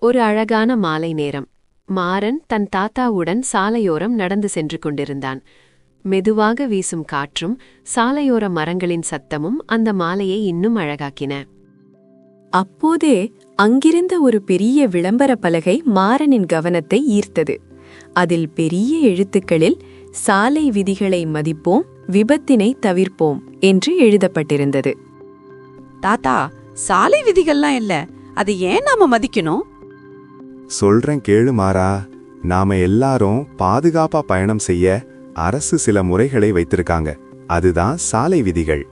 ஒரு அழகான மாலை நேரம். மாறன் தன் தாத்தாவுடன் சாலையோரம் நடந்து சென்று கொண்டிருந்தான். மெதுவாக வீசும் காற்றும் சாலையோர மரங்களின் சத்தமும் அந்த மாலையை இன்னும் அழகாக்கின. அப்போதே அங்கிருந்த ஒரு பெரிய விளம்பர பலகை மாறனின் கவனத்தை ஈர்த்தது. அதில் பெரிய எழுத்துக்களில் சாலை விதிகளை மதிப்போம் விபத்தினை தவிர்ப்போம் என்று எழுதப்பட்டிருந்தது. தாத்தா சாலை விதிகள்லாம் இல்ல. அதை ஏன் நாம மதிக்கணும்? சொல்றேன் கேளு மாறா. நாம எல்லாரும் பாதுகாப்பா பயணம் செய்ய அரசு சில முறைகளை வைத்திருக்காங்க. அதுதான் சாலை விதிகள்.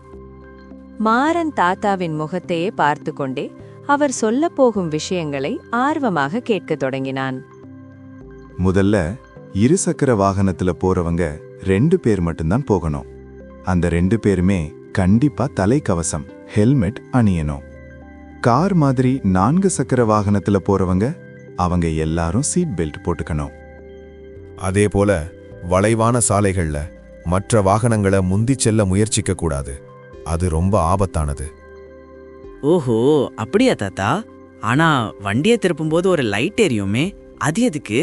மாறன் தாத்தாவின் முகத்தையே பார்த்து கொண்டே அவர் சொல்லப் போகும் விஷயங்களை ஆர்வமாக கேட்கத் தொடங்கினான். முதல்ல இருசக்கர வாகனத்துல போறவங்க ரெண்டு பேர் மட்டும்தான் போகணும். அந்த ரெண்டு பேருமே கண்டிப்பா தலைக்கவசம் ஹெல்மெட் அணியணும். கார் மாதிரி நான்கு சக்கர வாகனத்துல போறவங்க அவங்க எல்லாரும் சீட் பெல்ட் போட்டுக்கணும். அதே போல வளைவான சாலைகள்ல மற்ற வாகனங்களை முந்திச் செல்ல முயற்சிக்க கூடாது. அது ரொம்ப ஆபத்தானது. ஓஹோ அப்படியா தாத்தா? ஆனா வண்டியை திருப்பும்போது ஒரு லைட் எரியுமே அது எதுக்கு?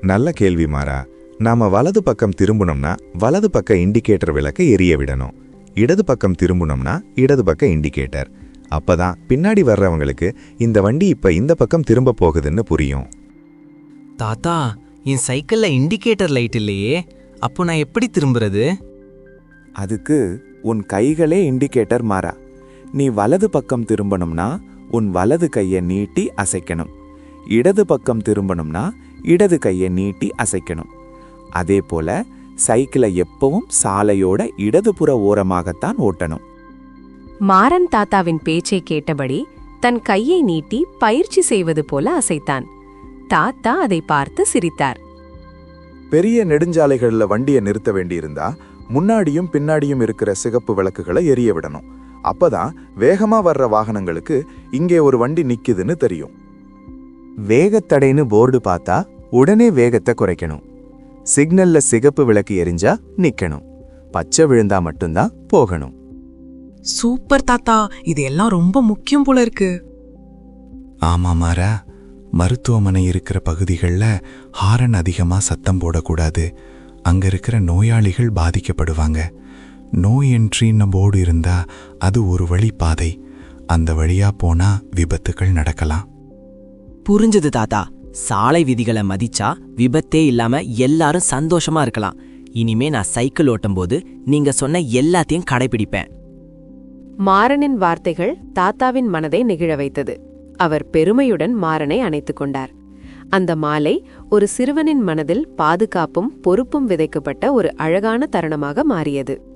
நல்ல கேள்வி மாறா. நாம வலது பக்கம் திரும்பணும்னா வலது பக்க இண்டிகேட்டர் விளக்கை எரிய விடணும். இடது பக்கம் திரும்பணும்னா இடது பக்க இண்டிகேட்டர் அப்பதான் பின்னாடி வர்றவங்களுக்கு இந்த வண்டி இப்ப இந்த பக்கம் திரும்ப போகுதுன்னு புரியும். தாத்தா என் சைக்கிள்ல இண்டிகேட்டர் லைட் இல்லையே அப்போ நான் எப்படி திரும்புறது? அதுக்கு உன் கைகளே இண்டிகேட்டர் மாறா. நீ வலது பக்கம் திரும்பணும்னா உன் வலது கையை நீட்டி அசைக்கணும். இடது பக்கம் திரும்பணும்னா இடது கையை நீட்டி அசைக்கணும். அதே போல சைக்கிளை எப்பவும் சாலையோட இடதுபுற ஓரமாகத்தான் ஓட்டணும். மாறன் தாத்தாவின் பேச்சை கேட்டபடி தன் கையை நீட்டி பயிற்சி செய்வது போல அசைத்தான். தாத்தா அதை பார்த்து சிரித்தார். பெரிய நெடுஞ்சாலைகள்ல வண்டியை நிறுத்த வேண்டியிருந்தா முன்னாடியும் பின்னாடியும் இருக்கிற சிகப்பு விளக்குகளை எரிய விடணும். அப்பதான் வேகமா வர்ற வாகனங்களுக்கு இங்கே ஒரு வண்டி நிக்குதுன்னு தெரியும். வேகத்தடைன்னு போர்டு பார்த்தா உடனே வேகத்தை குறைக்கணும். சிக்னல்ல சிகப்பு விளக்கு எரிஞ்சா நிக்கணும். பச்சை விழுந்தா மட்டும்தான் போகணும். சூப்பர் தாத்தா இது எல்லாம் ரொம்ப முக்கியம் போல இருக்கு. ஆமா மாறா மருத்துவமனை இருக்கிற பகுதிகளில் ஹாரன் அதிகமா சத்தம் போடக்கூடாது. அங்க இருக்கிற நோயாளிகள் பாதிக்கப்படுவாங்க. நோய் என்ட்ரின்னு போர்டு இருந்தா அது ஒரு வழி பாதை. அந்த வழியா போனா விபத்துகள் நடக்கலாம். புரிஞ்சது தாத்தா. சாலை விதிகளை மதிச்சா விபத்தே இல்லாம எல்லாரும் சந்தோஷமா இருக்கலாம். இனிமே நான் சைக்கிள் ஓட்டும்போது நீங்க சொன்ன எல்லாத்தையும் கடைபிடிப்பேன். மாறனின் வார்த்தைகள் தாத்தாவின் மனதை நெகிழ வைத்தது. அவர் பெருமையுடன் மாறனை அணைத்துக் கொண்டார். அந்த மாலை ஒரு சிறுவனின் மனதில் பாதுகாப்பும் பொறுப்பும் விதைக்கப்பட்ட ஒரு அழகான தருணமாக மாறியது.